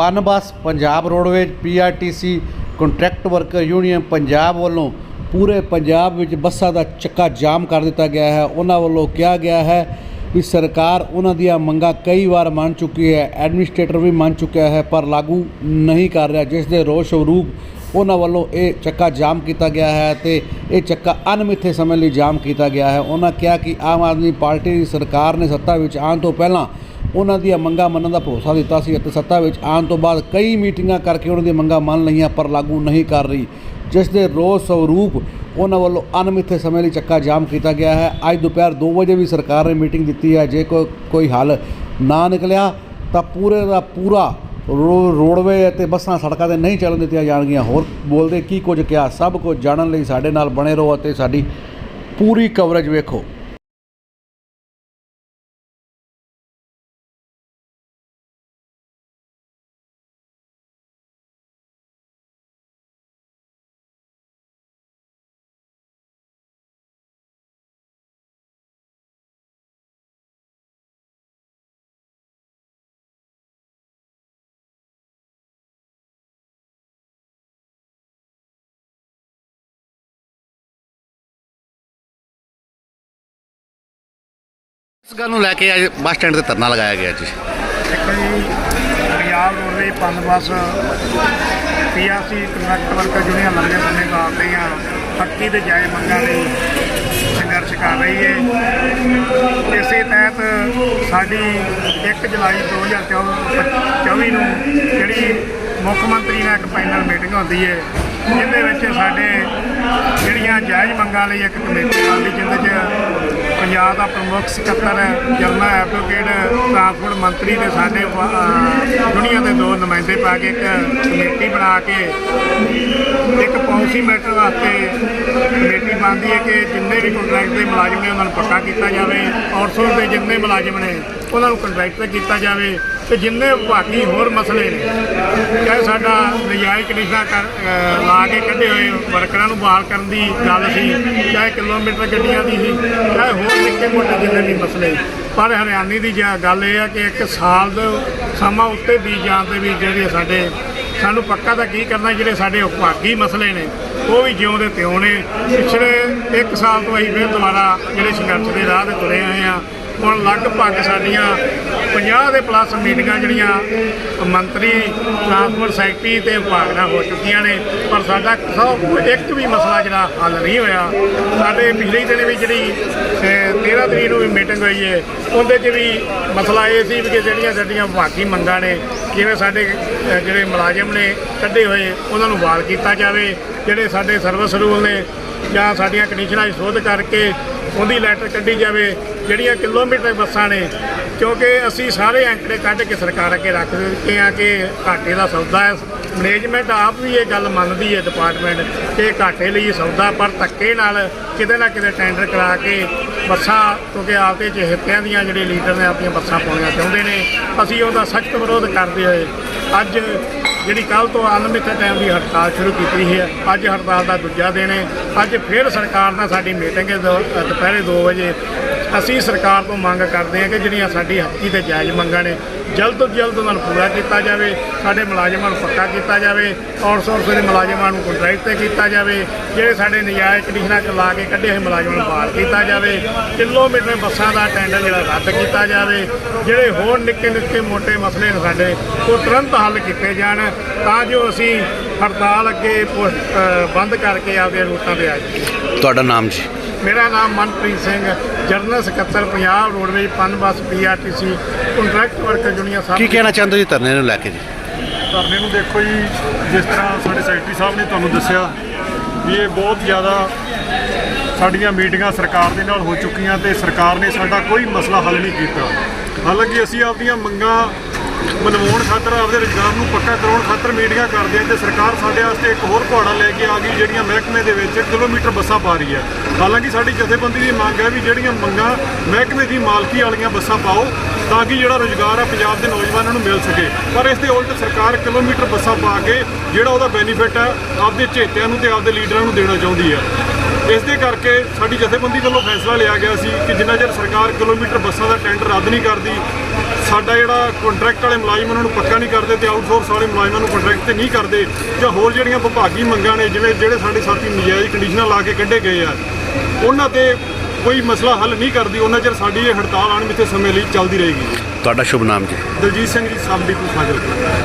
Punbus Punjab roadways PRTC contract worker union Punjab ਵੱਲੋਂ ਪੂਰੇ ਪੰਜਾਬ ਵਿੱਚ ਬੱਸਾਂ ਦਾ ਚੱਕਾ ਜਾਮ ਕਰ ਦਿੱਤਾ ਗਿਆ ਹੈ। ਉਹਨਾਂ ਵੱਲੋਂ ਕਿਹਾ ਗਿਆ ਹੈ ਕਿ ਸਰਕਾਰ ਉਹਨਾਂ ਦੀਆਂ ਮੰਗਾਂ ਕਈ ਵਾਰ ਮੰਨ ਚੁੱਕੀ ਹੈ, ਐਡਮਿਨਿਸਟ੍ਰੇਟਰ ਵੀ ਮੰਨ ਚੁੱਕਿਆ ਹੈ, ਪਰ ਲਾਗੂ ਨਹੀਂ ਕਰ ਰਿਹਾ, ਜਿਸ ਦੇ ਰੋਸ ਸਵਰੂਪ ਉਹਨਾਂ ਵੱਲੋਂ ਇਹ ਚੱਕਾ ਜਾਮ ਕੀਤਾ ਗਿਆ ਹੈ ਤੇ ਇਹ ਚੱਕਾ ਅਣਮਿੱਥੇ ਸਮੇਂ ਲਈ ਜਾਮ ਕੀਤਾ ਗਿਆ ਹੈ। ਉਹਨਾਂ ਕਿਹਾ ਕਿ ਆਮ ਆਦਮੀ ਪਾਰਟੀ ਦੀ ਸਰਕਾਰ ਨੇ ਸੱਤਾ ਵਿੱਚ ਆਉਣ ਤੋਂ ਪਹਿਲਾਂ ਉਹਨਾਂ ਦੀਆਂ ਮੰਗਾਂ ਮੰਨਣ ਦਾ ਭਰੋਸਾ ਦਿੱਤਾ ਸੀ ਅਤੇ ਸੱਤਾ ਵਿੱਚ ਆਉਣ ਤੋਂ ਬਾਅਦ ਕਈ ਮੀਟਿੰਗਾਂ ਕਰਕੇ ਉਹਨਾਂ ਦੀਆਂ ਮੰਗਾਂ ਮੰਨ ਲਈਆਂ, ਪਰ ਲਾਗੂ ਨਹੀਂ ਕਰ ਰਹੀ। ਜਿਸ ਦੇ ਰੋਸ ਸਵਰੂਪ ਉਹਨਾਂ ਵੱਲੋਂ ਅਣਮਿੱਥੇ ਸਮੇਂ ਲਈ ਚੱਕਾ ਜਾਮ ਕੀਤਾ ਗਿਆ ਹੈ। ਅੱਜ ਦੁਪਹਿਰ 2 ਵਜੇ ਵੀ ਸਰਕਾਰ ਨੇ ਮੀਟਿੰਗ ਦਿੱਤੀ ਹੈ। ਜੇ ਕੋਈ ਕੋਈ ਹੱਲ ਨਾ ਨਿਕਲਿਆ, ਤਾਂ ਪੂਰੇ ਦਾ ਪੂਰਾ ਰੋ- ਰੋਡਵੇ ਅਤੇ ਬੱਸਾਂ ਸੜਕਾਂ ਤੇ ਨਹੀਂ ਚੱਲਣ ਦਿੱਤੀਆਂ ਜਾਣਗੀਆਂ। ਹੋਰ ਬੋਲਦੇ ਕੀ ਕੁਝ ਕਿਹਾ? ਸਭ ਕੁਝ ਜਾਣਨ ਲਈ ਸਾਡੇ ਨਾਲ ਬਣੇ ਰਹੋ ਅਤੇ ਸਾਡੀ ਪੂਰੀ ਕਵਰੇਜ ਵੇਖੋ। ਇਸ ਗੱਲ ਨੂੰ ਲੈ ਕੇ ਅੱਜ ਬੱਸ ਸਟੈਂਡ ਤੇ ਧਰਨਾ ਲਗਾਇਆ ਗਿਆ ਜੀ। ਦੇਖੋ ਜੀ Punjab roadway Punbus, PRC contract worker union ਲੰਬੇ ਸਮੇਂ ਤੋਂ ਆਪਣੀਆਂ ਹੱਕੀ ਤੇ ਜਾਇਜ਼ ਮੰਗਾਂ ਲਈ ਸੰਘਰਸ਼ ਕਰ ਰਹੀ ਹੈ ਇਸੇ ਤਹਿਤ ਸਾਡੀ 1 ਜੁਲਾਈ 2024 ਨੂੰ ਜਿਹੜੀ ਮੁੱਖ ਮੰਤਰੀ ਨਾਲ ਇੱਕ ਪੈਨਲ ਮੀਟਿੰਗ ਹੁੰਦੀ ਹੈ ਜਿਹਦੇ ਵਿੱਚ ਸਾਡੇ ਜਿਹੜੀਆਂ ਜਾਇਜ਼ ਮੰਗਾਂ ਲਈ ਇੱਕ ਕਮੇਟੀ ਬਣਦੀ ਜਿਹਦੇ 'ਚ ਪੰਜਾਬ ਦਾ ਪ੍ਰਮੁੱਖ ਸਕੱਤਰ ਜਰਨਲ ਐਡਵੋਕੇਟ ਟਰਾਂਸਪੋਰਟ ਮੰਤਰੀ ਤੇ ਸਾਡੇ ਅਹ, ਦੁਨੀਆ ਦੇ ਦੋ ਨੁਮਾਇੰਦੇ ਪਾ ਕੇ ਇੱਕ ਕਮੇਟੀ ਬਣਾ ਕੇ ਇੱਕ ਪਾਲਿਸੀ ਮੈਟਰ ਵਾਸਤੇ ਕਮੇਟੀ ਬਣਦੀ ਹੈ ਕਿ ਜਿੰਨੇ ਵੀ ਕੰਟਰੈਕਟ ਦੇ ਮੁਲਾਜ਼ਮ ਨੇ ਉਹਨਾਂ ਨੂੰ ਪੱਕਾ ਕੀਤਾ ਜਾਵੇ ਆਊਟਸੋਰਸ ਦੇ ਜਿੰਨੇ ਮੁਲਾਜ਼ਮ ਨੇ ਉਹਨਾਂ ਨੂੰ ਕੰਟਰੈਕਟ ਤੇ ਕੀਤਾ ਜਾਵੇ। ਤੇ ਜਿੰਨੇ ਬਾਕੀ ਹੋਰ ਮਸਲੇ ਨੇ ਚਾਹੇ ਸਾਡਾ ਨਜਾਇਜ਼ ਕੰਡੀਸ਼ਨਾਂ ਕਰ ਅਹ, ਲਾ ਕੇ ਕੱਢੇ ਹੋਏ ਵਰਕਰਾਂ ਨੂੰ ਬਹਾਲ ਕਰਨ ਦੀ ਗੱਲ ਸੀ ਚਾਹੇ ਕਿਲੋਮੀਟਰ ਗੱਡੀਆਂ ਦੀ ਸੀ ਚਾਹੇ ਹੋਰ ਨਿੱਕੇ ਮੋਟੇ ਜਿੰਨੇ ਵੀ ਮਸਲੇ ਪਰ ਹਰਿਆਣੇ ਦੀ ਜਾਂ ਗੱਲ ਇਹ ਆ ਕਿ ਇੱਕ ਸਾਲ ਦਾ ਸਮਾਂ ਉੱਤੇ ਬੀਤ ਜਾਣ ਤੇ ਵੀ ਜਿਹੜੇ ਸਾਡੇ ਸਾਨੂੰ ਪੱਕਾ ਤਾਂ ਕੀ ਕਰਨਾ ਜਿਹੜੇ ਸਾਡੇ ਉਪਭਾਗੀ ਮਸਲੇ ਨੇ ਉਹ ਵੀ ਜਿਉਂ ਦੇ ਤਿਉਂ ਨੇ। ਪਿਛਲੇ 1 ਸਾਲ ਤੋਂ ਅਸੀਂ ਫਿਰ ਦੁਬਾਰਾ ਜਿਹੜੇ ਸੰਘਰਸ਼ ਦੇ ਰਾਹ ਤੇ ਤੁਰੇ ਆਏ ਆ ਹੁਣ ਲਗਭਗ ਸਾਡੀਆਂ 50 ਦੇ ਪਲੱਸ ਮੀਟਿੰਗਾਂ ਜਿਹੜੀਆਂ ਮੰਤਰੀ ਟਰਾਂਸਪੋਰਟ ਸੈਕਟਰੀ ਤੇ ਵਿਭਾਗ ਨਾਲ ਹੋ ਚੁੱਕੀਆਂ ਨੇ ਪਰ ਸਾਡਾ ਸਭ ਇੱਕ ਵੀ ਮਸਲਾ ਜਿਹੜਾ ਹੱਲ ਨਹੀਂ ਹੋਇਆ। ਸਾਡੇ ਪਿਛਲੇ ਦਿਨ ਵੀ ਜਿਹੜੀ ਅਹ, 13 ਤਰੀਕ ਨੂੰ ਵੀ ਮੀਟਿੰਗ ਹੋਈ ਹੈ ਉਹਦੇ 'ਚ ਵੀ ਮਸਲਾ ਇਹ ਸੀ ਵੀ ਕਿ ਜਿਹੜੀਆਂ ਸਾਡੀਆਂ ਵਿਭਾਗੀ ਮੰਗਾਂ ਨੇ ਜਿਵੇਂ ਸਾਡੇ ਜਿਹੜੇ ਮੁਲਾਜ਼ਮ ਨੇ ਕੱਢੇ ਹੋਏ ਉਹਨਾਂ ਨੂੰ ਬਹਾਲ ਕੀਤਾ ਜਾਵੇ ਜਿਹੜੇ ਸਾਡੇ ਸਰਵਿਸ ਰੂਲ ਨੇ ਜਾਂ ਸਾਡੀਆਂ ਕੰਡੀਸ਼ਨਾਂ 'ਚ ਸੋਧ ਕਰਕੇ ਉਹਦੀ ਲੈਟਰ ਕੱਢੀ ਜਾਵੇ ਜਿਹੜੀਆਂ ਕਿਲੋਮੀਟਰ ਬੱਸਾਂ ਨੇ ਕਿਉਂਕਿ ਅਸੀਂ ਸਾਰੇ ਅੰਕੜੇ ਕੱਢ ਕੇ ਸਰਕਾਰ ਅੱਗੇ ਰੱਖ ਦਿੱਤੇ ਆ ਕਿ ਘਾਟੇ ਦਾ ਸੌਦਾ ਹੈ। ਮੈਨੇਜਮੈਂਟ ਆਪ ਵੀ ਇਹ ਗੱਲ ਮੰਨਦੀ ਹੈ ਡਿਪਾਰਟਮੈਂਟ ਕਿ ਘਾਟੇ ਲਈ ਸੌਦਾ, ਪਰ ਧੱਕੇ ਨਾਲ ਕਿਤੇ ਨਾ ਕਿਤੇ ਟੈਂਡਰ ਕਰਾ ਕੇ ਬੱਸਾਂ, ਕਿਉਂਕਿ ਆਪਦੇ ਚਹੇਤਿਆਂ ਦੀਆਂ ਜਿਹੜੇ ਲੀਡਰ ਨੇ ਆਪਣੀਆਂ ਬੱਸਾਂ ਪਾਉਣੀਆਂ ਚਾਹੁੰਦੇ ਨੇ, ਅਸੀਂ ਉਹਦਾ ਸਖਤ ਵਿਰੋਧ ਕਰਦੇ ਹੋਏ ਅੱਜ ਜਿਹੜੀ ਕੱਲ ਤੋਂ ਅਨਮਿੱਥੇ ਟਾਈਮ ਦੀ ਹੜਤਾਲ ਸ਼ੁਰੂ ਕੀਤੀ ਹੈ, ਅੱਜ ਹੜਤਾਲ ਦਾ ਦੂਜਾ ਦਿਨ ਹੈ। ਅੱਜ ਫਿਰ ਸਰਕਾਰ ਨਾਲ ਸਾਡੀ ਮੀਟਿੰਗ ਹੈ ਦੋ- ਦੁਪਹਿਰੇ 2 ਵਜੇ। ਅਸੀਂ ਸਰਕਾਰ ਤੋਂ ਮੰਗ ਕਰਦੇ ਹਾਂ ਕਿ ਜਿਹੜੀਆਂ ਸਾਡੀ ਹੱਕੀ ਤੇ ਜਾਇਜ਼ ਮੰਗਾਂ ਨੇ, ਜਲਦ ਤੋਂ ਜਲਦ ਉਹਨਾਂ ਨੂੰ ਪੂਰਾ ਕੀਤਾ ਜਾਵੇ, ਸਾਡੇ ਮੁਲਾਜ਼ਮਾਂ ਨੂੰ ਪੱਕਾ ਕੀਤਾ ਜਾਵੇ ਆਊਟਸੋਰਸ ਦੇ ਮੁਲਾਜ਼ਮਾਂ ਨੂੰ ਕੰਟਰੈਕਟ ਤੇ ਕੀਤਾ ਜਾਵੇ, ਜਿਹੜੇ ਸਾਡੇ ਨਜਾਇਜ਼ ਕੰਡੀਸ਼ਨਾਂ ਲਾ ਕੇ ਕੱਢੇ ਹੋਏ ਮੁਲਾਜ਼ਮਾਂ ਨੂੰ ਬਹਾਲ ਕੀਤਾ ਜਾਵੇ, ਕਿਲੋਮੀਟਰ ਬੱਸਾਂ ਦਾ ਟੈਂਡਰ ਜਿਹੜਾ ਰੱਦ ਕੀਤਾ ਜਾਵੇ, ਜਿਹੜੇ ਹੋਰ ਨਿੱਕੇ ਨਿੱਕੇ ਮੋਟੇ ਮਸਲੇ ਨੇ ਸਾਡੇ, ਉਹ ਤੁਰੰਤ ਹੱਲ ਕੀਤੇ ਜਾਣ, ਤਾਂ ਜੋ ਅਸੀਂ ਹੜਤਾਲ ਅੱਗੇ ਬੰਦ ਕਰਕੇ ਆਪਦੇ ਰੂਟਾਂ ਤੇ ਆ ਜਾਈਏ। ਤੁਹਾਡਾ ਨਾਮ ਜੀ? ਮੇਰਾ ਨਾਮ ਮਨਪ੍ਰੀਤ ਸਿੰਘ ਜਰਨਲ ਸਕੱਤਰ Punjab roadways Punbus PRTC contract worker union ਕੀ ਸਾਹਿਬ ਕਹਿਣਾ ਚਾਹੁੰਦੇ ਜੀ ਧਰਨੇ ਨੂੰ ਲੈ ਕੇ ਜੀ? ਧਰਨੇ ਨੂੰ ਦੇਖੋ ਜੀ ਜਿਸ ਤਰ੍ਹਾਂ ਸਾਡੇ ਸੈਕਟਰੀ ਸਾਹਿਬ ਨੇ ਤੁਹਾਨੂੰ ਦੱਸਿਆ ਵੀ ਇਹ ਬਹੁਤ ਜ਼ਿਆਦਾ ਸਾਡੀਆਂ ਮੀਟਿੰਗਾਂ ਸਰਕਾਰ ਦੇ ਨਾਲ ਹੋ ਚੁੱਕੀਆਂ ਤੇ ਸਰਕਾਰ ਨੇ ਸਾਡਾ ਕੋਈ ਮਸਲਾ ਹੱਲ ਨਹੀਂ ਕੀਤਾ। ਹਾਲਾਂਕਿ ਅਸੀਂ ਆਪਣੀਆਂ ਮੰਗਾਂ ਮਨਵਾਉਣ ਖਾਤਰ ਆਪਦੇ ਰੁਜ਼ਗਾਰ ਨੂੰ ਪੱਕਾ ਕਰਾਉਣ ਖਾਤਰ ਮੀਟਿੰਗਾਂ ਕਰਦੇ ਹਾਂ ਤੇ ਸਰਕਾਰ ਸਾਡੇ ਵਾਸਤੇ ਇੱਕ ਹੋਰ ਘੋੜਾ ਲੈ ਕੇ ਆ ਗਈ ਜਿਹੜੀਆਂ ਮਹਿਕਮੇ ਦੇ ਵਿੱਚ ਕਿਲੋਮੀਟਰ ਬੱਸਾਂ ਪਾ ਰਹੀ ਹੈ। ਹਾਲਾਂਕਿ ਸਾਡੀ ਜਥੇਬੰਦੀ ਦੀ ਮੰਗ ਹੈ ਵੀ ਜਿਹੜੀਆਂ ਮੰਗਾਂ ਮਹਿਕਮੇ ਦੀ ਮਾਲਕੀ ਵਾਲੀਆਂ ਬੱਸਾਂ ਪਾਓ ਤਾਂ ਕਿ ਜਿਹੜਾ ਰੁਜ਼ਗਾਰ ਆ ਪੰਜਾਬ ਦੇ ਨੌਜਵਾਨਾਂ ਨੂੰ ਮਿਲ ਸਕੇ। ਪਰ ਇਸ ਦੇ ਉਲਟ ਸਰਕਾਰ ਕਿਲੋਮੀਟਰ ਬੱਸਾਂ ਪਾ ਕੇ ਜਿਹੜਾ ਉਹਦਾ ਬੈਨੀਫਿਟ ਹੈ, ਆਪਦੇ ਚੇਤਿਆਂ ਨੂੰ ਤੇ ਆਪਦੇ ਲੀਡਰਾਂ ਨੂੰ ਦੇਣਾ ਚਾਹੁੰਦੀ ਹੈ। ਇਸ ਦੇ ਕਰਕੇ ਸਾਡੀ ਜਥੇਬੰਦੀ ਵੱਲੋਂ ਫੈਸਲਾ ਲਿਆ ਗਿਆ ਸੀ ਕਿ ਜਿੰਨਾ ਚਿਰ ਸਰਕਾਰ ਕਿਲੋਮੀਟਰ ਬੱਸਾਂ ਦਾ ਟੈਂਡਰ ਰੱਦ ਨਹੀਂ ਕਰਦੀ ਸਾਡਾ ਜਿਹੜਾ ਕੰਟਰੈਕਟ ਵਾਲੇ ਮੁਲਾਜ਼ਮ ਉਹਨਾਂ ਨੂੰ ਪੱਕਾ ਨਹੀਂ ਕਰਦੇ ਤੇ ਆਊਟਸੋਰਸ ਵਾਲੇ ਮੁਲਾਜ਼ਮਾਂ ਨੂੰ ਕੰਟਰੈਕਟ ਤੇ ਨਹੀਂ ਕਰਦੇ ਜਾਂ ਹੋਰ ਜਿਹੜੀਆਂ ਵਿਭਾਗੀ ਮੰਗਾਂ ਨੇ ਜਿਵੇਂ ਜਿਹੜੇ ਸਾਡੇ ਸਾਥੀ ਨਜਾਇਜ਼ ਕੰਡੀਸ਼ਨਾਂ ਲਾ ਕੇ ਕੱਢੇ ਗਏ ਆ ਉਹਨਾਂ ਤੇ ਕੋਈ ਮਸਲਾ ਹੱਲ ਨਹੀਂ ਕਰਦੀ ਉਹਨਾਂ ਚਿਰ ਸਾਡੀ ਇਹ ਹੜਤਾਲ ਅਣਮਿੱਥੇ ਸਮੇਂ ਲਈ ਚੱਲਦੀ ਰਹੇਗੀ ਤੁਹਾਡਾ ਸ਼ੁਭ ਨਾਮ ਜੀ। ਦਲਜੀਤ ਸਿੰਘ ਜੀ ਸਾਬਡੀ ਤੋਂ ਫਾਜ਼ਿਲਕਾ।